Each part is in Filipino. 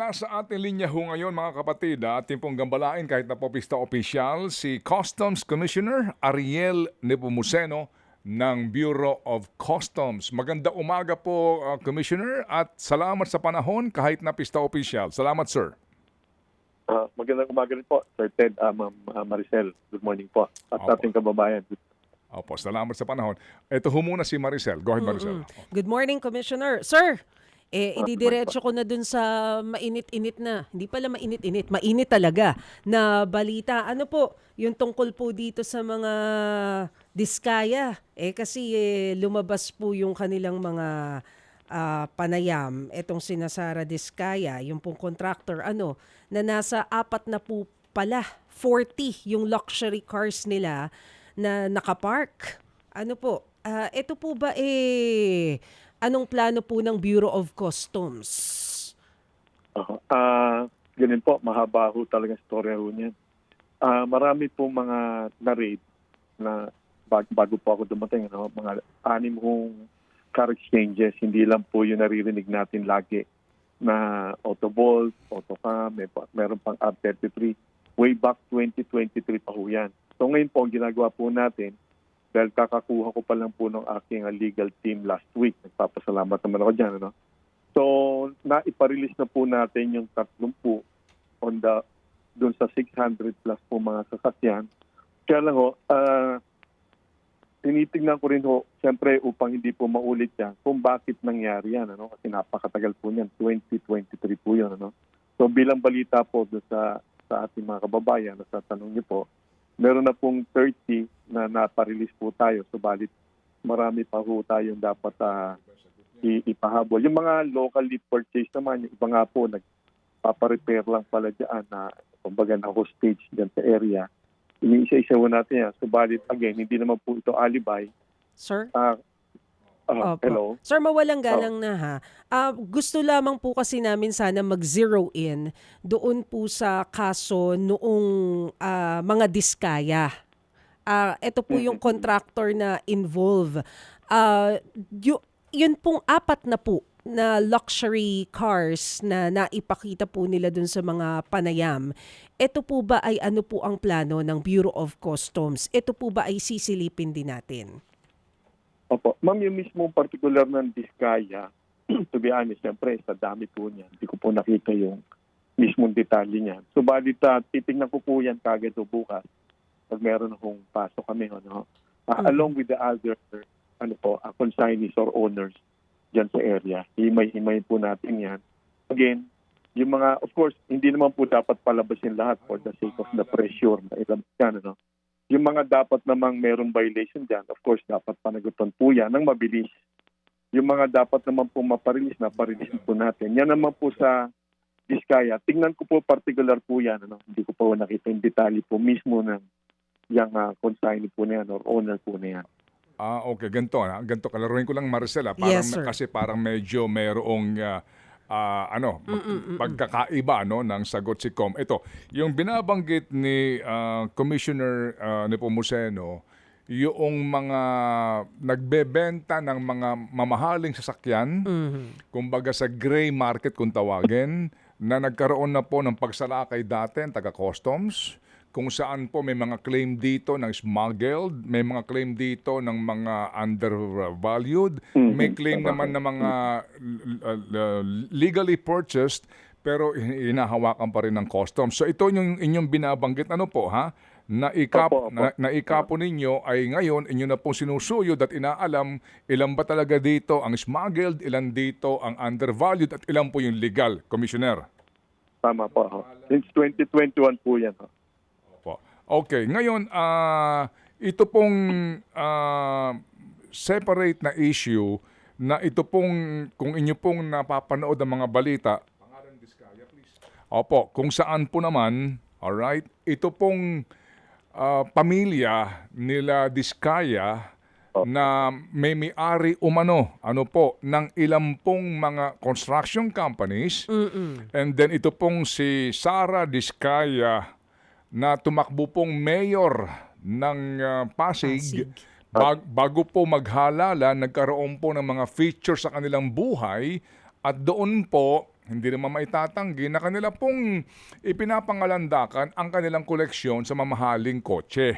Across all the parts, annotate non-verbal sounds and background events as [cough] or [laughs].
nasa ating linya ho ngayon mga kapatid, at ating pong gambalain kahit na po pista official, si Customs Commissioner Ariel Nepomuceno ng Bureau of Customs. Maganda umaga po, uh, Commissioner, at salamat sa panahon kahit na pista official. Salamat, sir. Ah, magandang umaga rin po, Sir Ted, ah, Ma'am ah, Maricel. Good morning po. At Opo. sa ating kababayan. Opo, salamat sa panahon. Ito ho muna si Maricel. Go ahead, Maricel. Good morning, Commissioner. Sir, eh, ididiretso ko na dun sa mainit-init na, hindi pala mainit-init, mainit talaga na balita. Ano po, yung tungkol po dito sa mga diskaya. Eh kasi eh, lumabas po yung kanilang mga ah, panayam, etong sinasara diskaya, yung pong contractor, ano, na nasa apat na po pala, 40 yung luxury cars nila na nakapark. Ano po, ah, ito po ba eh, anong plano po ng Bureau of Customs? Aha. Ah, ganun po, mahaba ho talaga storya ho niyan. Ah, marami po mga na-raid na bag- bago po ako dumating, ano, mga anim hong car exchanges, hindi lang po yung naririnig natin lagi na Autobolt, Autocam, may, meron pang R33. Way back 2023 pa ho yan. So ngayon po, ang ginagawa po natin, dahil kakakuha ko pa lang po ng aking ah, legal team last week, nagpapasalamat naman ako dyan, ano? So, naiparelease na po natin yung tatlong po on the doon sa 600 plus po mga sasakyan. Kaya lang ho, ah, tinitingnan ko rin ho, siyempre upang hindi po maulit yan, kung bakit nangyari yan. Ano? Kasi napakatagal po niyan, 2023 po yun. Ano? So bilang balita po sa, sa ating mga kababayan, sa tanong niyo po, meron na pong 30 na naparelease po tayo. Subalit marami pa ho tayong dapat i- ipahabol. Yung mga locally purchased naman, yung iba nga po, nagpaparepair lang pala dyan na kumbaga na hostage dyan sa area. Iniisa-isa ho natin yan. Subalit, again, hindi naman po ito alibay. Sir? Ah, Opo. hello? Sir, mawalang galang na ha. Ah, gusto lamang po kasi namin sana mag-zero in doon po sa kaso noong ah, mga diskaya. Ah, ito po yung contractor na involve. Ah, yu- yun pong apat na po na luxury cars na naipakita po nila dun sa mga panayam. Ito po ba ay ano po ang plano ng Bureau of Customs? Ito po ba ay sisilipin din natin? Opo. Ma'am, yung mismo particular ng Diskaya, [clears throat] to be honest, siyempre, sa dami po niya, hindi ko po nakita yung mismong detalye niya. Subalit, uh, titignan ko po yan kagad o bukas pag meron akong pasok kami. Ano? Ah, Mhm. Along with the other ano po, uh, consignees or owners dyan sa area. Himay-himay po natin yan. Again, yung mga, of course, hindi naman po dapat palabasin lahat for the sake of the pressure na ilabas yan. Ano? Yung mga dapat namang merong violation dyan, of course, dapat panagutan po yan ng mabilis. Yung mga dapat naman po maparilis na po natin. Yan naman po sa Diskaya. Tingnan ko po particular po yan. Ano? Hindi ko po nakita yung detalye po mismo ng yung uh, consignee po na yan or owner po na yan. Ah, okay. Ganito. Ha? Ganito. Kalaruin ko lang, Maricel. Ha? Parang, Yes, sir. Kasi parang medyo mayroong ah, ah, ano, pagkakaiba no, ng sagot si Com. Ito, yung binabanggit ni ah, Commissioner uh, Nepomuceno, yung mga nagbebenta ng mga mamahaling sasakyan, kumbaga sa gray market kung tawagin, na nagkaroon na po ng pagsalakay dati ang taga-customs, kung saan po may mga claim dito ng smuggled, may mga claim dito ng mga undervalued, may claim naman ng mga uh, uh, legally purchased pero hinahawakan pa rin ng customs. So ito yung inyong binabanggit ano po ha? Na ikap Opo, opo. na, na ikapo ninyo ay ngayon inyo na pong sinusuyod at inaalam ilan ba talaga dito ang smuggled, ilan dito ang undervalued at ilan po yung legal, Commissioner. Tama po. Since 2021 po yan. ho. Okay, ngayon ah ito pong ah, separate na issue na ito pong kung inyo pong napapanood ang mga balita. Pangalan Diskaya, please. Opo, kung saan po naman, all right? Ito pong ah, pamilya nila Diskaya na may may-ari umano, ano po, ng ilang pong mga construction companies. And then ito pong si Sara Diskaya na tumakbo pong mayor ng ah, Pasig, Pasig. Bag- bago po maghalala, nagkaroon po ng mga feature sa kanilang buhay at doon po hindi naman maitatanggi na kanila pong ipinapangalandakan ang kanilang koleksyon sa mamahaling kotse.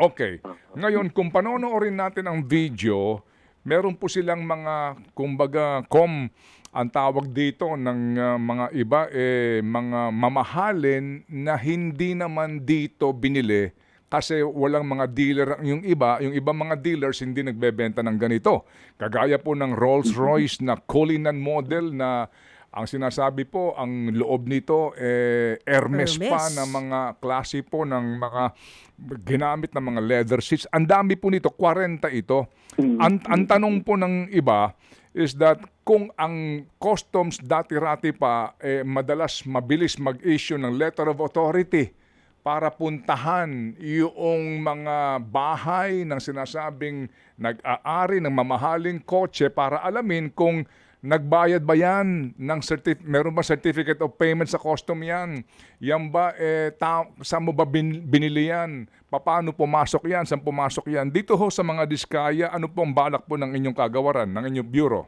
Okay. Ngayon, kung panonoorin natin ang video, meron po silang mga, kumbaga, com, ang tawag dito ng uh, mga iba, eh, mga mamahalin na hindi naman dito binili kasi walang mga dealer yung iba, yung ibang mga dealers hindi nagbebenta ng ganito. Kagaya po ng Rolls-Royce na Cullinan model na ang sinasabi po, ang loob nito eh, Hermes, Hermes. pa na mga klase po ng mga ginamit na mga leather seats. Ang dami po nito, 40 ito. Ang, ang tanong po ng iba is that kung ang customs dati-rati pa eh, madalas mabilis mag-issue ng letter of authority para puntahan yung mga bahay ng sinasabing nag-aari ng mamahaling kotse para alamin kung nagbayad ba yan ng certif- meron ba certificate of payment sa custom yan? Yan ba, eh, ta- saan mo ba bin- binili yan? Paano pumasok yan? Saan pumasok yan? Dito ho sa mga diskaya, ano pong balak po ng inyong kagawaran, ng inyong bureau?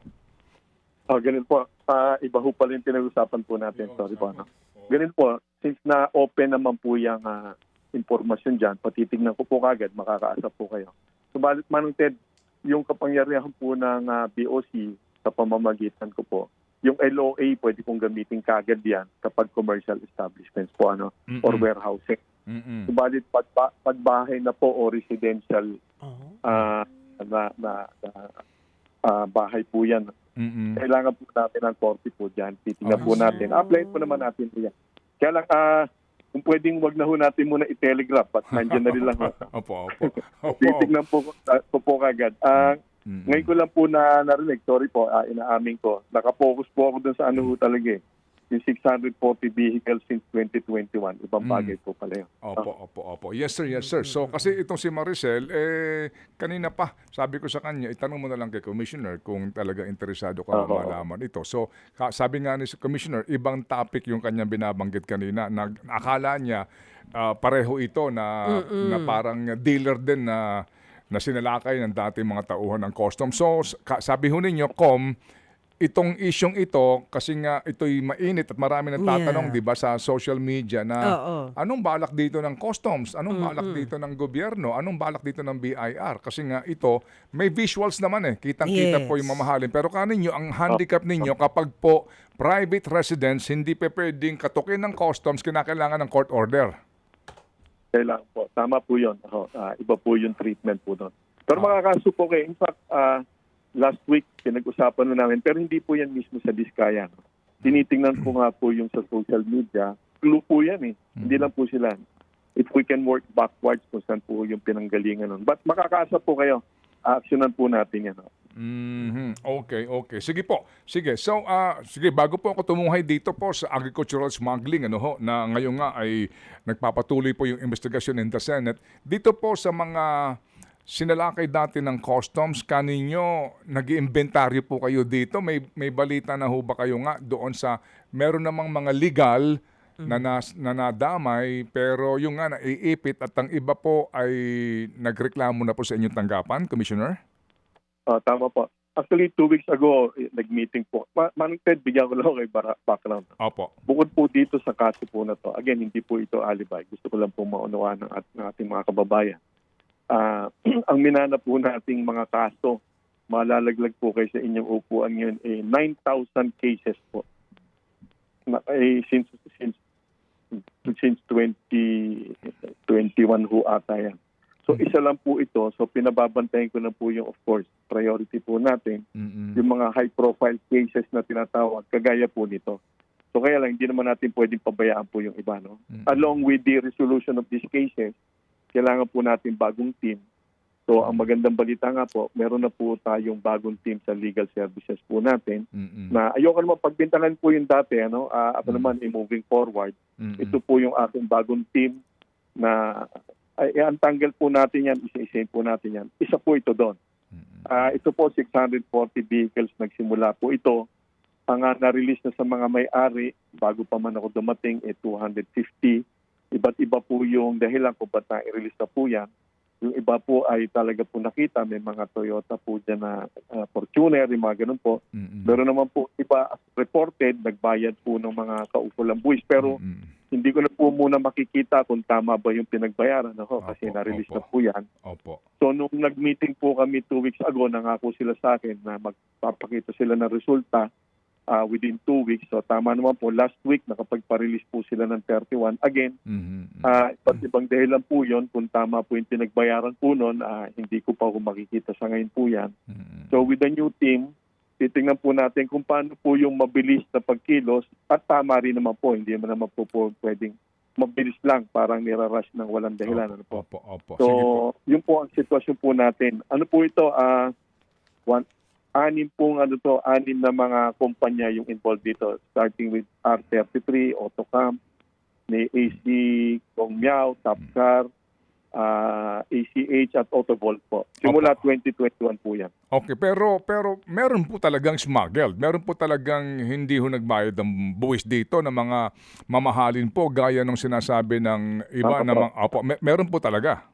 Oh, ganun po. Ah, iba ho pala yung pinag-usapan po natin. Sorry po. No? Ganun po, since na-open naman po yung ah, impormasyon dyan, patitignan ko po kagad, makakaasa po kayo. Subalit Manong Ted, yung kapangyarihan po ng ah, BOC sa pamamagitan ko po, yung LOA pwede kong gamitin kagad yan kapag commercial establishments po ano or Mm-mm. warehousing. Mm-mm. Subalit pag, pagbahay na po o residential Oh. ah, na, na, na ah, bahay po yan Mm-mm. kailangan po natin ng copy po dyan. Titingnan Ah. po natin. Apply po naman natin po yan. Kaya lang, ah, kung pwedeng wag na ho natin muna i-telegraph at nandiyan na rin lang. [laughs] Opo, opo. Opo. Titignan po ko po, po kagad. Ah, Mm-mm. ngayon ko lang po na narinig, sorry po, ah, inaamin ko. Nakapokus po ako dun sa ano ho talaga eh. Yung 640 vehicles since 2021. Ibang Mm. bagay po pala yun. Opo, opo, opo. Yes sir, yes sir. So kasi itong si Maricel, eh, kanina pa, sabi ko sa kanya, itanong mo na lang kay Commissioner kung talaga interesado ka Oo. malaman ito. So sabi nga ni si Commissioner, ibang topic yung kanyang binabanggit kanina. Nag, akala niya ah, pareho ito na, na parang dealer din na na sinalakay ng dating mga tauhan ng custom. So sabi ho ninyo, Com, itong isyong ito, kasi nga ito'y mainit at marami nang tatanong, Yeah. di ba, sa social media na Oo. Anong balak dito ng customs? Anong balak dito ng gobyerno? Anong balak dito ng BIR? Kasi nga ito, may visuals naman eh. Kitang-kita po Yes. yung mamahalin. Pero kaninyo, ang handicap ninyo, kapag po private residence, hindi pa pwedeng katukin ng customs, kinakailangan ng court order. Kailangan po. Tama po yun. Ako, ah, iba po yung treatment po doon. Pero Ah. makakaso po kayo. In fact, ah, last week, pinag-usapan na namin. Pero hindi po yan mismo sa Diskaya. no? Tinitingnan ko nga po yung sa social media. Clue po yan eh. Hindi lang po sila. If we can work backwards kung saan po yung pinanggalingan nun. But makakaasa po kayo. Actionan po natin yan. no? Mhm. Okay, okay. Sige po. Sige. So, ah, sige, bago po ako tumuhay dito po sa agricultural smuggling, ano ho, na ngayon nga ay nagpapatuloy po yung investigasyon in the Senate. Dito po sa mga sinalakay dati ng customs, kaninyo, nag-iimbentaryo po kayo dito. May, may balita na ho ba kayo nga doon sa, meron namang mga legal na, nas, na nadamay, pero yung nga naiipit at ang iba po ay nagreklamo na po sa inyong tanggapan, Commissioner? Ah, tama po. Actually, two weeks ago, eh, nag-meeting po. Ma- Manong Ted, bigyan ko lang kay bara- background. Opo. Bukod po dito sa kaso po na to, again, hindi po ito alibay. Gusto ko lang po maunawaan ng, at- ng ating mga kababayan. Ah, [clears throat] ang minana po nating mga kaso, malalaglag po kayo sa inyong upuan ngayon, eh, 9,000 cases po. Na, eh, since, since, since 2021 ho ata yan. So isa lang po ito. So pinababantayan ko na po yung, of course, priority po natin Mm-mm. yung mga high-profile cases na tinatawag, kagaya po nito. So kaya lang, hindi naman natin pwedeng pabayaan po yung iba. No? Mm. Along with the resolution of these cases, kailangan po natin bagong team. So ang magandang balita nga po, meron na po tayong bagong team sa legal services po natin Mm-mm. na ayoko naman pagbintangan po yung dati. Ano? Ah, ako Mm. naman, eh, moving forward, Mm-mm. ito po yung ating bagong team na ay, antanggal po natin yan, isa-isahin po natin yan. Isa po ito doon. Ah, ito po 640 vehicles nagsimula po ito. Ang ah, na-release na sa mga may-ari bago pa man ako dumating eh 250. Iba't iba po yung dahilan kung ba't na-release na po yan. Yung iba po ay talaga po nakita, may mga Toyota po dyan na ah, Fortuner, yung mga ganun po. Mm-mm. Meron naman po iba as reported, nagbayad po ng mga kaukulang buwis. Pero Mm-mm. hindi ko na po muna makikita kung tama ba yung pinagbayaran. Ako, kasi Opo, na-release na po yan. Opo. So nung nag-meeting po kami two weeks ago, nangako sila sa akin na magpapakita sila ng resulta ah, within two weeks. So tama naman po, last week nakapagpa-release po sila ng 31. Again, Mhm. ah iba't ibang dahilan po yon kung tama po yung pinagbayaran po noon, ah, hindi ko pa po makikita sa ngayon po yan. Mhm. So with the new team, titingnan po natin kung paano po yung mabilis na pagkilos at tama rin naman po, hindi naman naman po, po pwedeng mabilis lang, parang nirarush ng walang dahilan. Ano po. Opo, opo. So, Sige po. yun po ang sitwasyon po natin. Ano po ito? ah one, anim pong ano to, anim na mga kumpanya yung involved dito. Starting with R33, Autocam, may AC Kong Miao, Tapcar, ah, ACH at Autovolt po. Simula 2021 po yan. Okay, pero pero meron po talagang smuggled. Meron po talagang hindi ho nagbayad ng buwis dito ng mga mamahalin po gaya ng sinasabi ng iba Opo. na mga opo, me- meron po talaga.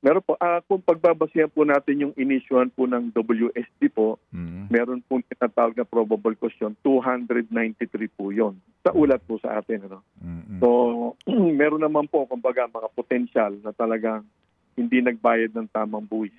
Meron po, ah, kung pagbabasihan po natin yung inissuehan po ng WSD po, Mhm. meron pong tinatawag na probable cause yun, 293 po yon Sa ulat po sa atin. Ano? Mhm. So, [clears throat] meron naman po, kumbaga, mga potensyal na talagang hindi nagbayad ng tamang buwis.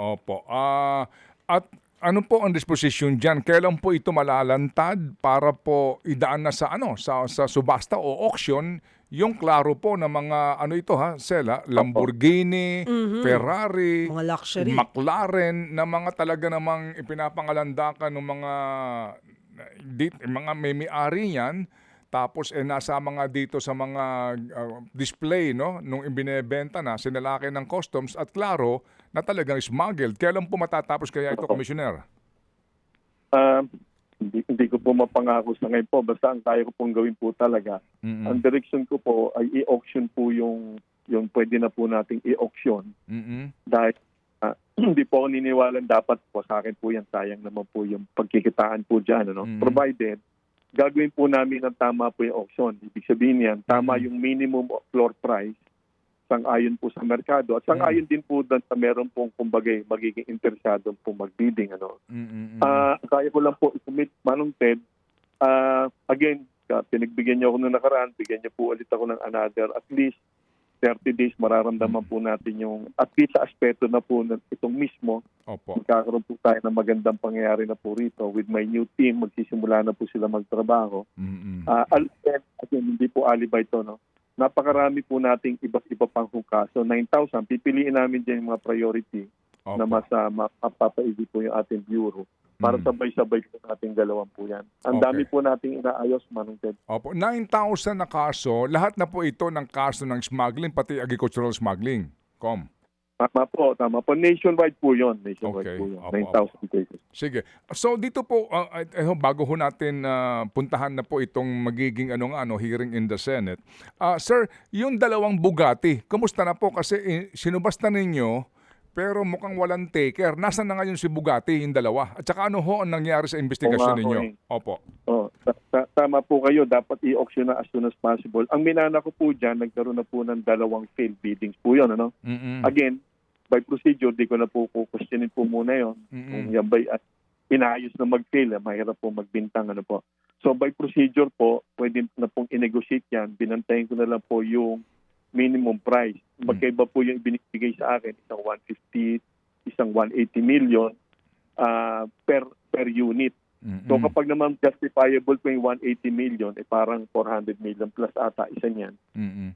Opo. Ah, at ano po ang disposition diyan? Kailan po ito malalantad para po idaan na sa ano, sa sa subasta o auction yung klaro po na mga ano ito ha, Sela, Lamborghini, Mhm. Ferrari, Mga luxury. McLaren na mga talaga namang ipinapangalandakan ng mga di, mga may may-ari niyan tapos eh nasa mga dito sa mga uh, display no nung ibinebenta na sinalaki ng customs at klaro na talagang smuggled. Kailan po matatapos kaya ito, Commissioner? Ah, hindi, hindi ko po mapangako sa ngayon po. Basta ang kaya ko pong gawin po talaga. Mm-mm. Ang direction ko po ay i-auction po yung, yung pwede na po nating i-auction. Mm-mm. Dahil ah, [clears throat] hindi po ako niniwalan dapat po sa akin po yan. Sayang naman po yung pagkikitaan po dyan. Ano? Mm. Provided, gagawin po namin ng tama po yung auction. Ibig sabihin yan, tama Mm. yung minimum floor price sang-ayon po sa merkado at sang-ayon din po doon sa meron pong kumbaga magiging interesado po magbidding ano. Mm-mm. Ah, kaya ko lang po i-commit Manong Ted. Ah, again, pinagbigyan niyo ako nung nakaraan, bigyan niyo po ulit ako ng another at least 30 days mararamdaman po natin yung at least sa aspeto na po ng itong mismo Opo. magkakaroon po tayo ng magandang pangyayari na po rito with my new team magsisimula na po sila magtrabaho Mm-mm. Ah, al- again, hindi po alibay to, no? Napakarami po nating iba't iba pang hukaso. 9,000, pipiliin namin dyan yung mga priority Opo. na mas uh, mapapaili po yung ating bureau para Mm. sabay-sabay po nating galawan po yan. Ang Okay. dami po nating inaayos, Manong Ted. Opo, 9,000 na kaso, lahat na po ito ng kaso ng smuggling, pati agricultural smuggling. Com. Tama po, tama po. Nationwide po yun. Nationwide Okay. po yun. Opo, 9,000 cases. Sige. So dito po uh, uh, eh, bago ho natin uh, puntahan na po itong magiging ano nga ano hearing in the Senate. Ah, sir, yung dalawang Bugatti, kumusta na po kasi eh, sinubasta ninyo pero mukhang walang taker. Nasaan na ngayon si Bugatti, yung dalawa? At saka ano ho ang nangyari sa investigasyon ninyo? eh. Opo. Oh, ta- ta- tama po kayo. Dapat i-auction na as soon as possible. Ang minana ko po dyan, nagkaroon na po ng dalawang failed biddings po yun. Ano? Mm-mm. Again, by procedure, di ko na po questionin po muna yon Kung yan ba'y at inaayos na mag-fail, eh, mahirap po magbintang. Ano po. So by procedure po, pwede na pong i-negotiate yan. Binantayin ko na lang po yung minimum price. Magkaiba po yung binibigay sa akin, isang 150, isang 180 million ah, per per unit. Mm-mm. So kapag naman justifiable po yung 180 million, eh parang 400 million plus ata isa niyan.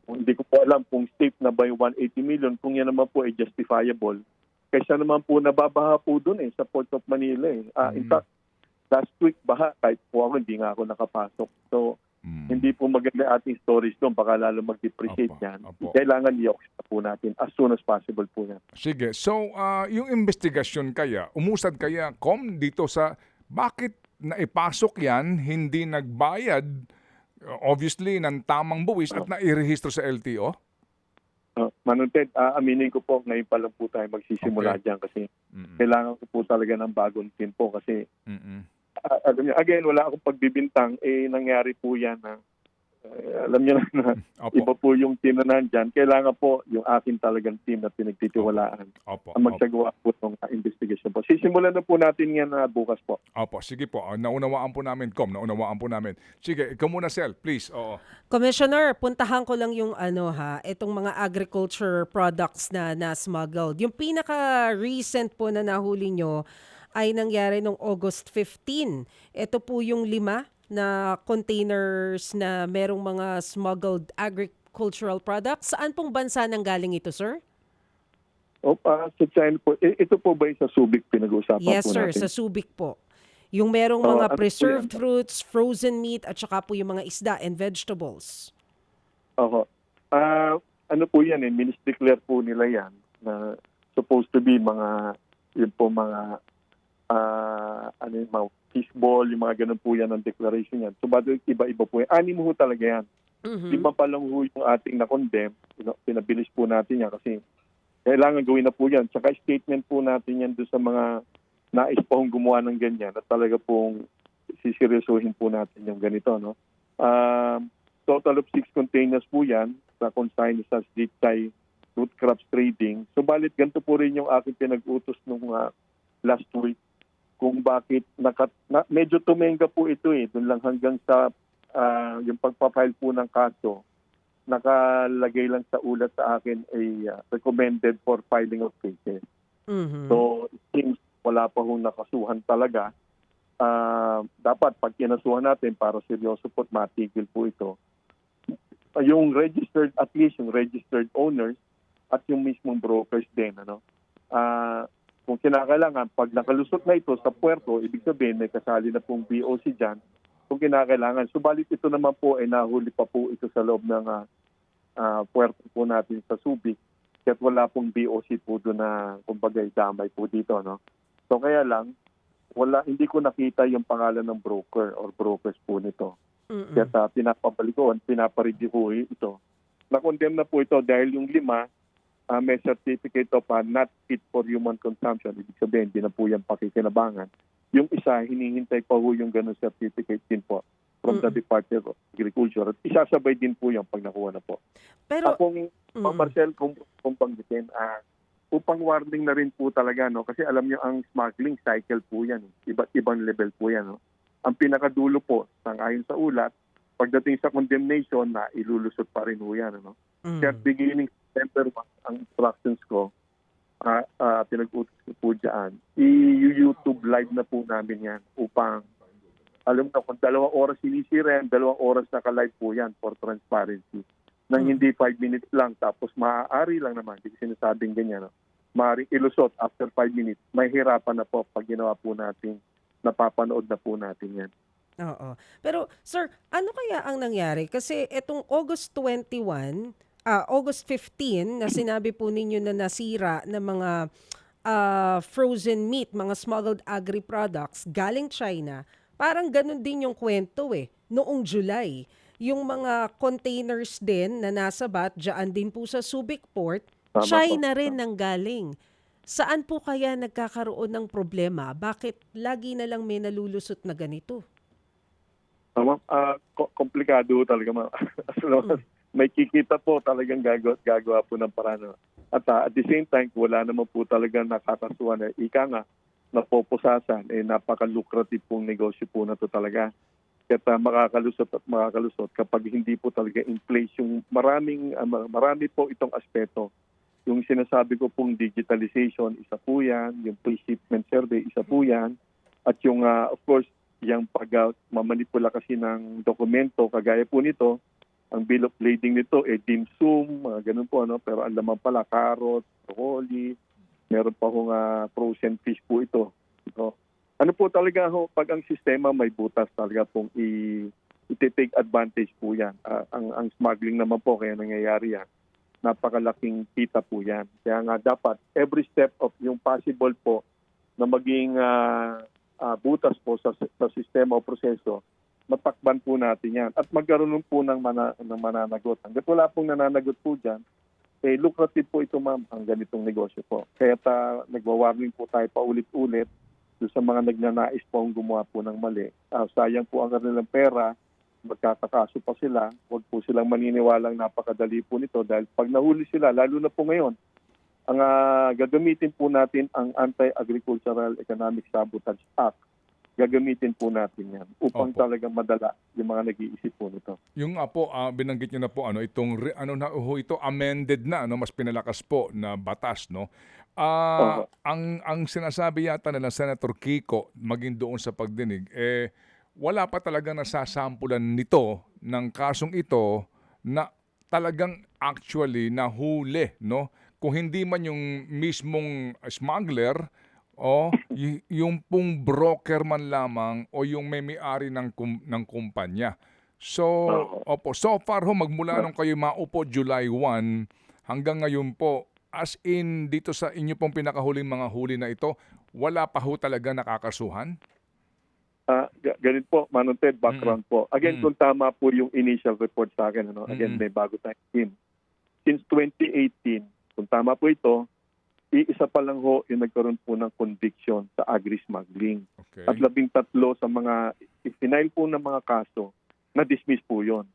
Kung Hindi ko po alam kung safe na ba yung 180 million, kung yan naman po ay justifiable. Kaysa naman po nababaha po dun eh, sa Port of Manila eh. Ah, In fact, last week baha, kahit po ako hindi nga ako nakapasok. So Mm. hindi po maganda ating storage doon, baka lalo mag-depreciate Opo, yan. opo. Kailangan na po natin as soon as possible po yan. Sige. So, ah, yung investigasyon kaya, umusad kaya, Com, dito sa bakit naipasok yan, hindi nagbayad, uh, obviously, ng tamang buwis at nairehistro sa LTO? Uh, Manong Ted, ah, aminin ko po, ngayon pa lang po tayo magsisimula Okay. dyan kasi Mm-mm. kailangan ko po talaga ng bagong team po kasi Mm-mm. Ah, alam niyo, again, wala akong pagbibintang. Eh, nangyari po yan na alam niyo na, [laughs] Opo. iba po yung team na nandyan. Kailangan po yung akin talagang team na pinagtitiwalaan Opo. ang Opo. magsagawa po ng uh, investigation po. Sisimulan na po natin yan na bukas po. Opo, sige po. Ah, naunawaan po namin, Com. Naunawaan po namin. Sige, ikaw muna, Sel. Please. Oo. Commissioner, puntahan ko lang yung ano ha, itong mga agriculture products na na-smuggled. Yung pinaka-recent po na nahuli nyo ay nangyari noong August 15. Ito po yung lima na containers na merong mga smuggled agricultural products. Saan pong bansa nang galing ito, sir? O, ah, sa China po, ito po ba sa Subic pinag-uusapan Yes, po sir. natin? Sa Subic po. Yung merong Oh, mga ano po preserved fruits, frozen meat, at saka po yung mga isda and vegetables. Oho. Ah, ano po yan eh, minis-declare po nila yan na supposed to be mga, yun po mga, ah, ano yung mga fishball, yung mga ganun po yan ang declaration yan. So, iba-iba po yan. Anim ho talaga yan. Mhm. Lima pa lang ho yung ating na-condemn. You know, Pinabilis po natin yan kasi kailangan gawin na po yan. Tsaka statement po natin yan doon sa mga nais pa hong gumawa ng ganyan at talaga pong siseryosohin po natin yung ganito. No? Um, total of six containers po yan na consigned sa street Thai root crops trading. So balit ganito po rin yung aking pinag-utos nung ah, last week kung bakit naka, na, medyo tumenga po ito eh. Doon lang hanggang sa ah, yung pagpapile po ng kaso, nakalagay lang sa ulat sa akin ay ah, recommended for filing of cases. Mhm. So, it seems wala pa hong nakasuhan talaga. Ah, dapat pag kinasuhan natin para seryoso po at matigil po ito, ah, yung registered, at least yung registered owners at yung mismong brokers din, ano, ah, kung kinakailangan, pag nakalusot na ito sa puerto, ibig sabihin may kasali na pong BOC dyan, kung kinakailangan. Subalit ito naman po ay nahuli pa po ito sa loob ng ah, ah, puerto po natin sa Subic. Kaya't wala pong BOC po doon na kumbaga damay po dito. No? So kaya lang, wala, hindi ko nakita yung pangalan ng broker or brokers po nito. Mhm. Kaya sa pinapabalikoon, pinapareview ko ito. Na-condemn na po ito dahil yung lima, ah, may certificate of ah, not fit for human consumption. Ibig sabihin, hindi na po yan pakikinabangan. Yung isa, hinihintay pa po yung ganun certificate din po from the Mm-mm. Department of Agriculture. At isasabay din po yung pag nakuha na po. Pero, Akong, mm. Pang Marcel, kung, kung banggitin, ah, upang warning na rin po talaga, no? kasi alam niyo ang smuggling cycle po yan. eh. Iba't ibang level po yan. No? Ang pinakadulo po, sangayon sa ulat, pagdating sa condemnation na ilulusot pa rin po yan. Ano? Mhm. Kaya beginning September 1, ang instructions ko, ah ah, pinag-utos ko po dyan, i-YouTube live na po namin yan upang alam na kung dalawang oras sinisira yan, dalawang oras naka-live po yan for transparency. Nang hindi five minutes lang, tapos maaari lang naman, hindi sinasabing ganyan, no? maaaring ilusot after five minutes, may hirapan na po pag ginawa po natin, napapanood na po natin yan. Oo. Pero sir, ano kaya ang nangyari? Kasi etong August 21, ah August 15 na [clears throat] sinabi po ninyo na nasira ng mga ah, frozen meat, mga smuggled agri products galing China. Parang ganun din yung kwento eh. Noong July, yung mga containers din na nasa bat, dyan din po sa Subic Port, Tama China po. rin ng galing. Saan po kaya nagkakaroon ng problema? Bakit lagi na lang may nululusot na ganito? Tama, ko- komplikado talaga. [laughs] long as may kikita po talagang gagawa, gagawa po ng paraan. no? At ah, at the same time, wala naman po talaga nakakasuhan. Eh, ika nga, napoposasan, eh napaka-lucrative pong negosyo po na to talaga. Kaya ah, makakalusot at makakalusot kapag hindi po talaga in place yung maraming, mar- marami po itong aspeto. Yung sinasabi ko pong digitalization, isa po yan. Yung pre-shipment survey, isa po yan. At yung, ah, of course, yung pag uh, mamanipula kasi ng dokumento, kagaya po nito, ang bill of lading nito, eh, dim sum, mga ganun po, ano? pero ang laman pala, carrot, broccoli, meron pa hong ah, frozen fish po ito. No? Ano po talaga ho, pag ang sistema may butas talaga pong i iti-take advantage po yan. Ah, ang, ang smuggling naman po, kaya nangyayari yan, napakalaking kita po yan. Kaya nga dapat every step of yung possible po na maging ah, ah, butas po sa, sa sistema o proseso, matakban po natin yan. At magkaroon po ng, mana, ng mananagot. Hanggat wala pong nananagot po dyan, eh, lucrative po ito ma'am ang ganitong negosyo po. Kaya ta, nagwa-warning po tayo paulit-ulit doon sa mga nagnanais po ang gumawa po ng mali. Ah, sayang po ang kanilang pera magkakakaso pa sila. Huwag po silang maniniwalang napakadali po nito dahil pag nahuli sila, lalo na po ngayon, ang ah, gagamitin po natin ang Anti-Agricultural Economic Sabotage Act. Gagamitin po natin yan upang Opo. talagang madala yung mga nag-iisip po nito. Yung nga po, ah, binanggit niyo na po ano itong re- ano na ho ito amended na ano mas pinalakas po na batas no. Oo. ang ang sinasabi yata nila Senator Kiko maging doon sa pagdinig eh wala pa talaga nasasampulan nito ng kasong ito na talagang actually nahuli no. Kung hindi man yung mismong smuggler o y- yung pong broker man lamang o yung may-ari ng kum- ng kumpanya. So, opo, so far ho magmula nung kayo maupo July 1 hanggang ngayon po as in dito sa inyo pong pinakahuling mga huli na ito, wala pa ho talaga nakakasuhan? Ah, ga- ganun po, Manonted, background po. Again, Mm. kung tama po yung initial report sa akin, ano, again, Mm. may bago tayong team. Since 2018, kung tama po ito, iisa pa lang ho yung nagkaroon po ng conviction sa agri-smuggling. Okay. At labing tatlo sa mga, ifinail po ng mga kaso, na-dismiss po yon.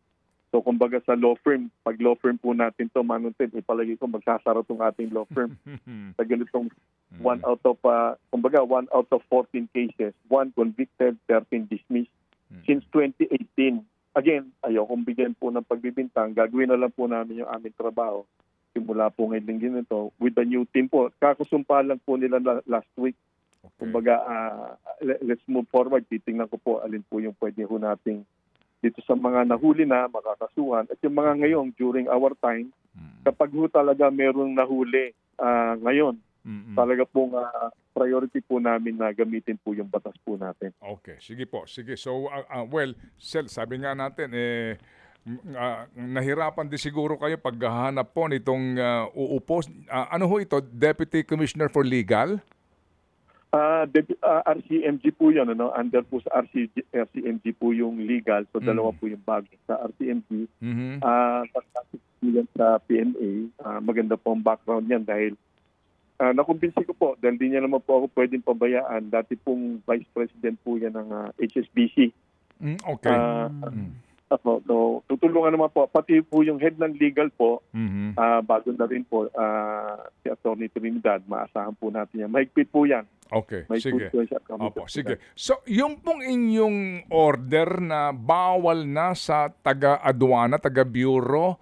So, kumbaga sa law firm, pag law firm po natin to Manonted, ipalagay ko magsasara tong ating law firm [laughs] sa ganitong one out of uh, kumbaga one out of 14 cases, one convicted, 13 dismissed Mm. since 2018. Again, ayokong bigyan po ng pagbibintang. Gagawin na lang po namin yung aming trabaho. Simula po ngayon linggo nito with the new team po. Kakasumpa lang po nila la- last week. Okay. Kumbaga, le- let's move forward. Titingnan ko po alin po yung pwede ho nating dito sa mga nahuli na makakasuhan. At yung mga ngayong during our time, Mm. kapag ho talaga merong nahuli ah, ngayon, Mm-mm. talaga pong ah, priority po namin na gamitin po yung batas po natin. Okay, sige po. Sige. So, uh, uh, well, Sel, sabi nga natin, eh, ah, nahirapan din siguro kayo paghahanap po nitong uh, uupo. Ah, ano ho ito? Deputy Commissioner for Legal? Ah, deb- ah, RCMG po yun, ano? under po sa RCG, RCMG po yung legal, so Mm. dalawa po yung bago. Sa RCMG, po yan sa PNA, ah, maganda po ang background yan dahil ah, nakumbinsi ko po dahil di niya naman po ako pwedeng pabayaan. Dati pong Vice President po yan ng ah, HSBC. Mm, okay. Ah, Mm. Ako, so, tutulungan naman po. Pati po yung head ng legal po, Mhm. Ah, bago na rin po ah, si Atty. Trinidad, maasahan po natin yan. Mahigpit po yan. Okay, May sige. po siya. Kami Opo, po sige. So, yung pong inyong order na bawal na sa taga-aduana, taga-bureau,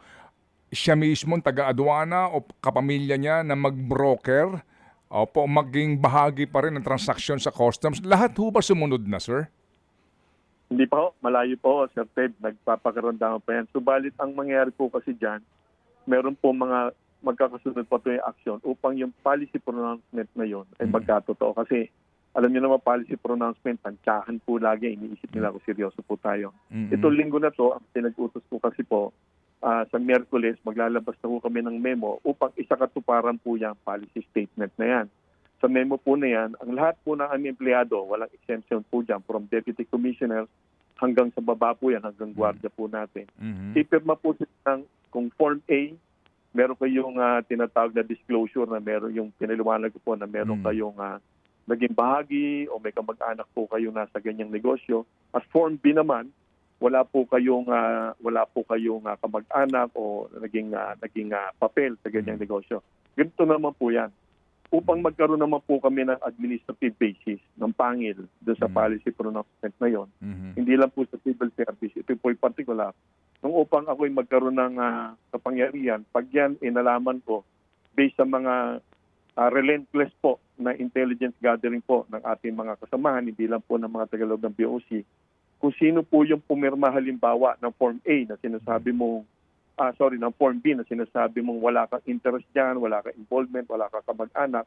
siya mismo taga-aduana o kapamilya niya na mag-broker, opo, maging bahagi pa rin ng transaksyon sa customs, lahat ho ba sumunod na, sir? Hindi pa ho, malayo po, Sir Ted. Nagpapakaramdaman pa yan. Subalit, ang mangyayari po kasi dyan, meron po mga magkakasunod pa ito yung action upang yung policy pronouncement na yun ay Mm. magkatotoo. Kasi alam niyo naman policy pronouncement, tansyahan po lagi. Iniisip nila kung seryoso po tayo. Mhm. Ito linggo na to, ang pinag-utos ko kasi po, ah, sa Miyerkules, maglalabas na po kami ng memo upang isakatuparan po yung policy statement na yan. Sa memo po na yan, ang lahat po ng aming empleyado, walang exemption po dyan, from deputy commissioner hanggang sa baba po yan, hanggang gwardiya po natin. Mhm. Ipirma po ng kung Form A, meron kayong ah, tinatawag na disclosure na meron yung pinaliwanag ko po na meron Mm. kayong ah, naging bahagi o may kamag-anak po kayo nasa ganyang negosyo. At Form B naman, wala po kayong ah, wala po kayong ah, kamag-anak o naging ah, naging ah, papel sa ganyang Mm. negosyo. Ganito naman po 'yan. Upang magkaroon naman po kami ng administrative basis ng pangil doon sa Mm. policy pronouncement na 'yon Mhm. hindi lang po sa civil service. Ito po yung particular. Nung upang ako'y magkaroon ng ah, kapangyarihan, pag yan inalaman ko, based sa mga ah, relentless po na intelligence gathering po ng ating mga kasamahan, hindi lang po ng mga Tagalog ng BOC, kung sino po yung pumirma halimbawa ng Form A na sinasabi mo, ah, sorry, ng Form B na sinasabi mong wala kang interest dyan, wala kang involvement, wala kang kamag-anak,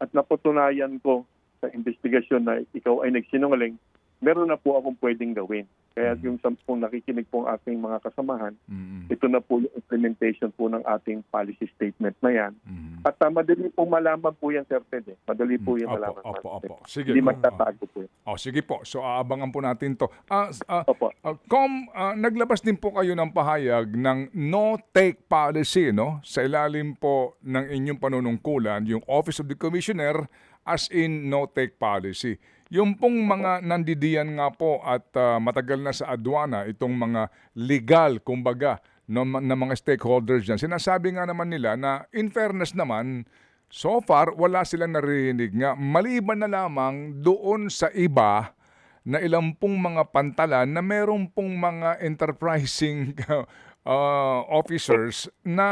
at napatunayan ko sa investigasyon na ikaw ay nagsinungaling, meron na po akong pwedeng gawin. Kaya Mhm. yung sampung nakikinig po ang ating mga kasamahan, Mhm. ito na po yung implementation po ng ating policy statement na yan. Mhm. At uh, madali pong malaman po yan, Sir Ted. Eh. Madali po Mm, yung opo, malaman. opo, Ted. opo. Sige. Hindi magtatago po yan. Oh, sige po. So aabangan po natin 'to. Ah, Opo. ah, Com, ah, naglabas din po kayo ng pahayag ng no take policy no sa ilalim po ng inyong panunungkulan yung Office of the Commissioner as in no-take policy. Yung pong mga nandidiyan nga po at ah, matagal na sa aduana, itong mga legal, kumbaga, no, na mga stakeholders dyan, sinasabi nga naman nila na in fairness naman, so far, wala silang narinig nga. Maliban na lamang doon sa iba na ilang pong mga pantalan na meron pong mga enterprising uh, [laughs] officers na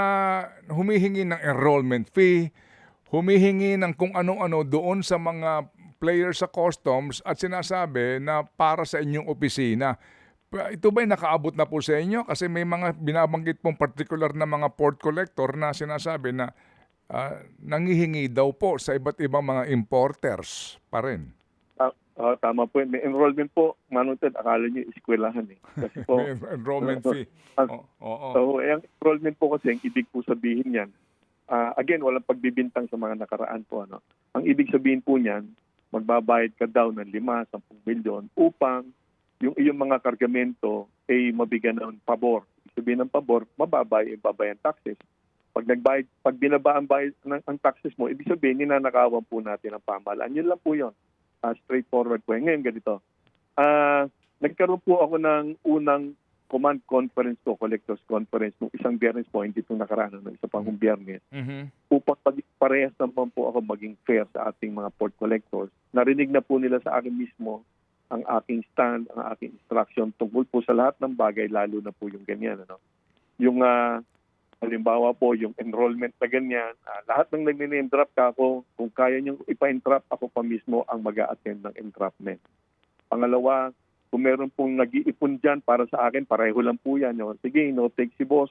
humihingi ng enrollment fee, humihingi ng kung ano-ano doon sa mga players sa customs at sinasabi na para sa inyong opisina. Ito ba'y nakaabot na po sa inyo? Kasi may mga binabanggit pong particular na mga port collector na sinasabi na ah, nangihingi daw po sa iba't ibang mga importers pa rin. Ah, ah, tama po. May enrollment po, Manuted, akala niyo eskwelahan eh. Kasi [laughs] po, May enrollment [laughs] fee. Oo. oo. So, eh, ang enrollment po kasi, ang ibig po sabihin yan, ah, again, walang pagbibintang sa mga nakaraan po. Ano? Ang ibig sabihin po niyan, magbabayad ka daw ng 5, 10 milyon upang yung iyong mga kargamento ay mabigyan ng pabor. Sabihin ng pabor, mababa yung babayan taxes. Pag nagbayad, pag binaba ang bayad ng ang taxes mo, ibig sabihin ninanakawan po natin ang pamahalaan. Yun lang po yun. Ah, straightforward po. Ngayon ganito. Ah, nagkaroon po ako ng unang command conference ko, collectors conference, nung isang biyernes po, hindi itong nakaraan, ng isa pang biyernes, Mhm. upang pag parehas naman po ako maging fair sa ating mga port collectors. Narinig na po nila sa akin mismo ang aking stand, ang aking instruction tungkol po sa lahat ng bagay, lalo na po yung ganyan. Ano? Yung ah, halimbawa po, yung enrollment na ganyan, ah, lahat ng nag-name drop ka ako, kung kaya nyo ipa-entrap, ako pa mismo ang mag attend ng entrapment. Pangalawa, kung meron pong nag-iipon dyan para sa akin, pareho lang po yan. No? Sige, no take si boss.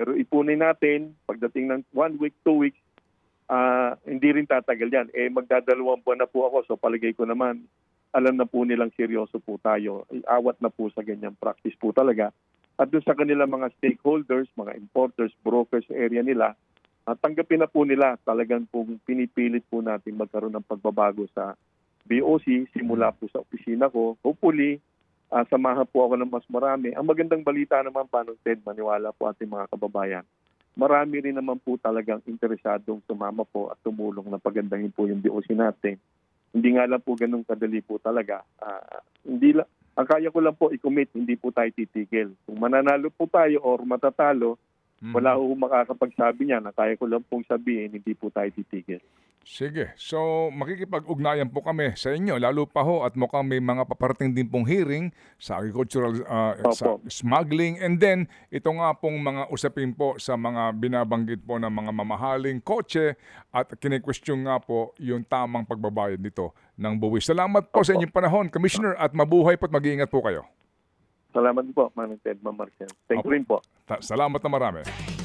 Pero ipunin natin, pagdating ng one week, two weeks, ah, hindi rin tatagal yan. Eh, magdadalawang buwan na po ako, so palagay ko naman, alam na po nilang seryoso po tayo. Ay, Awat na po sa ganyang practice po talaga. At doon sa kanila mga stakeholders, mga importers, brokers area nila, ah, tanggapin na po nila talagang kung pinipilit po natin magkaroon ng pagbabago sa BOC simula po sa opisina ko. Hopefully, ah, samahan po ako ng mas marami. Ang magandang balita naman pa nung Ted, maniwala po ating mga kababayan. Marami rin naman po talagang interesadong sumama po at tumulong na pagandahin po yung BOC natin. Hindi nga lang po ganun kadali po talaga. Ah, hindi lang, ang kaya ko lang po i-commit, hindi po tayo titigil. Kung mananalo po tayo or matatalo, Mhm. wala ho makakapagsabi niya na kaya ko lang pong sabihin, hindi po tayo titigil. Sige. So, makikipag-ugnayan po kami sa inyo, lalo pa ho at mukhang may mga paparating din pong hearing sa agricultural uh, sa Opo. smuggling and then ito nga pong mga usapin po sa mga binabanggit po ng mga mamahaling kotse at kine-question nga po yung tamang pagbabayad nito ng buwis. Salamat po sa inyong panahon, Commissioner, at mabuhay po at mag-iingat po kayo. Salamat po, Manong Ted, Ma'am Marcel. Thank you Opo. rin po. Ta- Salamat na marami.